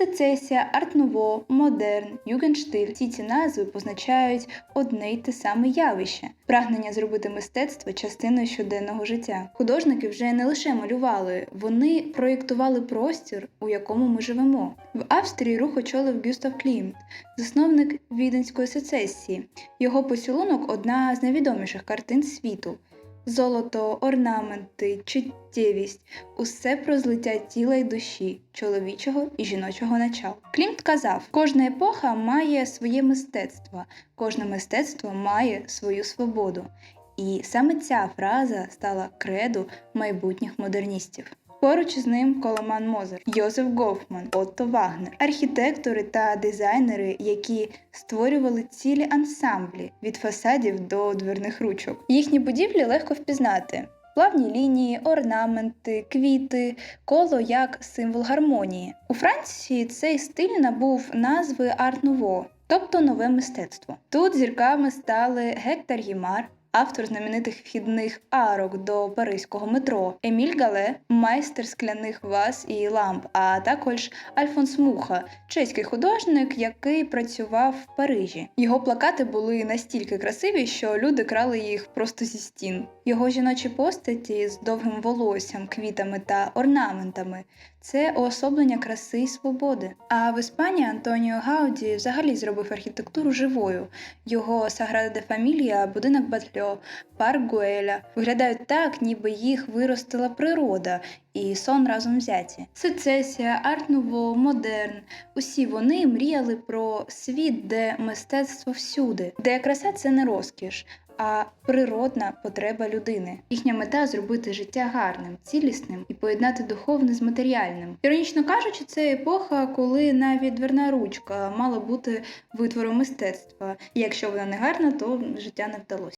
Сецесія, арт-нуво, модерн, югенштиль. Всі ці назви позначають одне й те саме явище прагнення зробити мистецтво частиною щоденного життя. Художники вже не лише малювали, вони проєктували простір, у якому ми живемо. В Австрії рух очолив Гюстав Клімт, засновник віденської сецесії. Його поцілунок одна з найвідоміших картин світу. Золото, орнаменти, чуттєвість усе про злиття тіла й душі, чоловічого і жіночого начала. Клімт казав: кожна епоха має своє мистецтво, кожне мистецтво має свою свободу. І саме ця фраза стала кредо майбутніх модерністів. Поруч із ним Коломан Мозер, Йозеф Гофман, Отто Вагнер, архітектори та дизайнери, які створювали цілі ансамблі від фасадів до дверних ручок. Їхні будівлі легко впізнати. Плавні лінії, орнаменти, квіти, коло як символ гармонії. У Франції цей стиль набув назви арт-нуво, тобто нове мистецтво. Тут зірками стали Гектор Гімар, автор знаменитих вхідних арок до паризького метро, Еміль Гале, майстер скляних ваз і ламп, а також Альфонс Муха, чеський художник, який працював в Парижі. Його плакати були настільки красиві, що люди крали їх просто зі стін. Його жіночі постаті з довгим волоссям, квітами та орнаментами це уособлення краси і свободи. А в Іспанії Антоніо Гауді взагалі зробив архітектуру живою. Його Саграда де Фамілія, будинок Батльо, парк Гуеля виглядають так, ніби їх виростила природа і сон разом взяті. Сецесія, арт-нуво, модерн. Усі вони мріяли про світ, де мистецтво всюди, де краса це не розкіш. А природна потреба людини. Їхня мета зробити життя гарним, цілісним і поєднати духовне з матеріальним. Іронічно кажучи, це епоха, коли навіть дверна ручка мала бути витвором мистецтва. І якщо вона не гарна, то життя не вдалося.